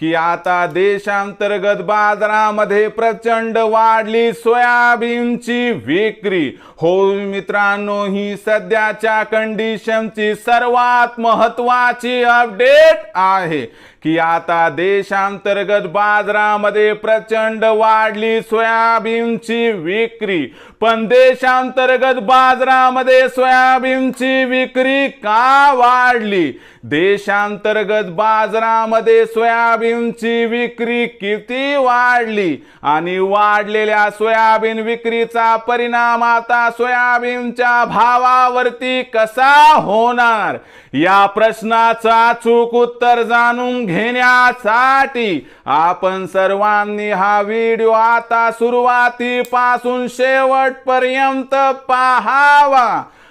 की आता देशांतर्गत बाजारामध्ये प्रचंड वाढली सोयाबीनची विक्री. हो मित्रांनो ही सध्याच्या कंडिशनची सर्वात महत्वाची अपडेट आहे की आता देशांतर्गत बाजारामध्ये प्रचंड वाढली सोयाबीनची विक्री. पण देशांतर्गत बाजारामध्ये सोयाबीनची विक्री का वाढली? देशांतर्गत बाजारामध्ये सोयाबीन सोयाबीनची विक्री किती वाढली? आणि वाढलेल्या सोयाबीन विक्रीचा परिणाम आता सोयाबीनच्या भावावरती कसा होणार? या प्रश्नाचा अचूक उत्तर जाणून घेण्यासाठी आपण सर्वांनी हा व्हिडिओ आता सुरुवातीपासून शेवटपर्यंत पाहावा.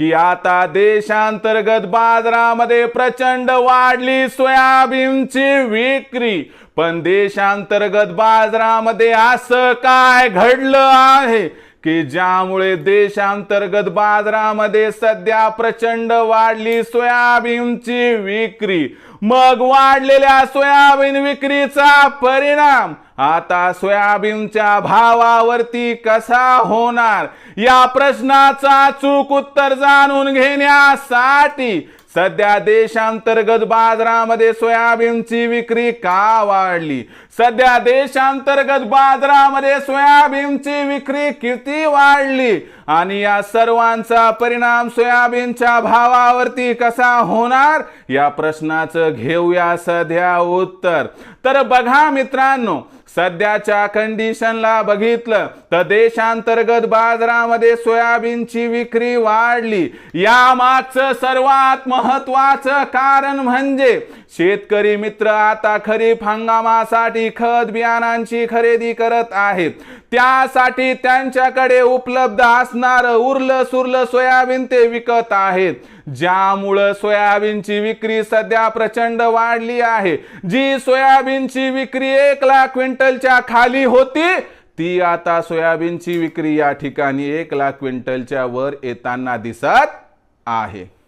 की आता देशांतर्गत बाजारामध्ये प्रचंड वाढली सोयाबीनची विक्री. पण देशांतर्गत बाजारामध्ये असं काय घडलं आहे? की ज्यामुळे देशांतर्गत बाजारामध्ये सध्या प्रचंड वाढली सोयाबीनची विक्री. मग वाढलेल्या सोयाबीन विक्रीचा परिणाम आता सोयाबीनच्या भावावरती कसा होणार? या प्रश्नाचा चूक उत्तर जाणून घेण्यासाठी सध्या देशांतर्गत बाजारामध्ये सोयाबीनची विक्री का वाढली? सध्या देशांतर्गत बाजारामध्ये सोयाबीनची विक्री किती वाढली? आणि या सर्वांचा परिणाम सोयाबीनच्या भावावरती कसा होणार? या प्रश्नाचं घेऊया सध्या उत्तर. तर बघा मित्रांनो सध्याच्या कंडिशनला बघितलं तर देशांतर्गत बाजारामध्ये सोयाबीनची विक्री वाढली. या मागचं सर्वात महत्वाचं कारण म्हणजे शेतकरी मित्र आता खरीप हंगामासाठी खत बियाणांची खरेदी करत आहेत. त्यासाठी त्यांच्याकडे उपलब्ध असणार उरलं सुरलं सोयाबीन ते विकत आहेत. ज्यामुळं सोयाबीनची विक्री सध्या प्रचंड वाढली आहे. जी सोयाबीनची विक्री एक लाख क्विंटलच्या खाली होती ती आता सोयाबीनची विक्री या ठिकाणी एक लाख क्विंटलच्या वर येताना दिसत आहे.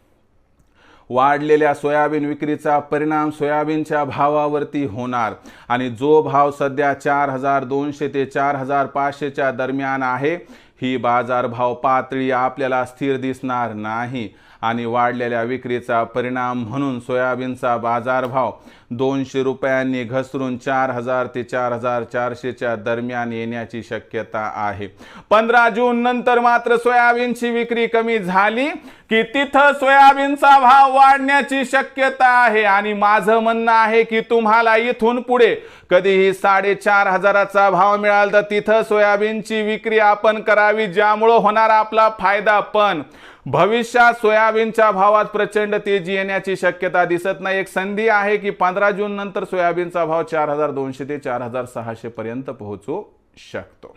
वाढलेल्या सोयाबीन विक्रीचा परिणाम सोयाबीनच्या भावावरती होणार. आणि जो भाव सध्या चार हजार दोनशे ते चार हजार पाचशेच्या दरम्यान आहे ही बाजारभाव पातळी आपल्याला स्थिर दिसणार नाही. आणि वाढलेल्या विक्रीचा परिणाम म्हणून सोयाबीनचा बाजारभाव दोनशे रुपयांनी घसरून चार हजार ते चार हजार चारशेच्या दरम्यान येण्याची शक्यता आहे. पंधरा जून नंतर मात्र सोयाबीनची विक्री कमी झाली की तिथं सोयाबीनचा भाव वाढण्याची शक्यता आहे. आणि माझं म्हणणं आहे की तुम्हाला इथून पुढे कधीही साडेचार हजाराचा भाव मिळाला तर तिथं सोयाबीनची विक्री आपण करावी. ज्यामुळं होणारा आपला फायदा पण भविष्यात सोयाबीनच्या भावात प्रचंड तेजी येण्याची शक्यता दिसत नाही. एक संधी आहे की पंधरा जून नंतर सोयाबीनचा भाव चार हजार दोनशे ते चार हजार सहाशे पर्यंत पोहोचू शकतो.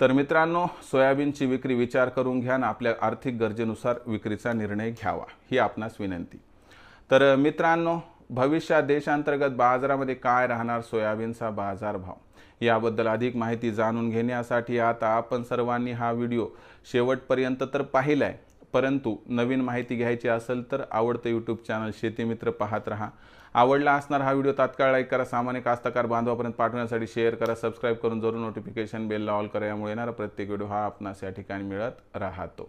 तर मित्रांनो सोयाबीनची विक्री विचार करून घ्या आणि आपल्या आर्थिक गरजेनुसार विक्रीचा निर्णय घ्यावा ही आपणास विनंती. तर मित्रांनो भविष्यात देशांतर्गत बाजारामध्ये काय राहणार सोयाबीनचा बाजारभाव? याबद्दल अधिक माहिती जाणून घेण्यासाठी आता आपण सर्वांनी हा व्हिडिओ शेवटपर्यंत तर पाहिला आहे परंतु नवीन माहिती घ्यायची असेल तर आवडतं यूट्यूब चॅनल शेतीमित्र पाहत राहा. आवडला असणार हा व्हिडिओ तात्काळ लाईक करा सामान्य कास्तकार बांधवापर्यंत पाठवण्यासाठी शेअर करा सबस्क्राईब करून जरूर नोटिफिकेशन बेलला ऑल करा यामुळे येणारा प्रत्येक व्हिडिओ हा आपणास या ठिकाणी मिळत राहतो.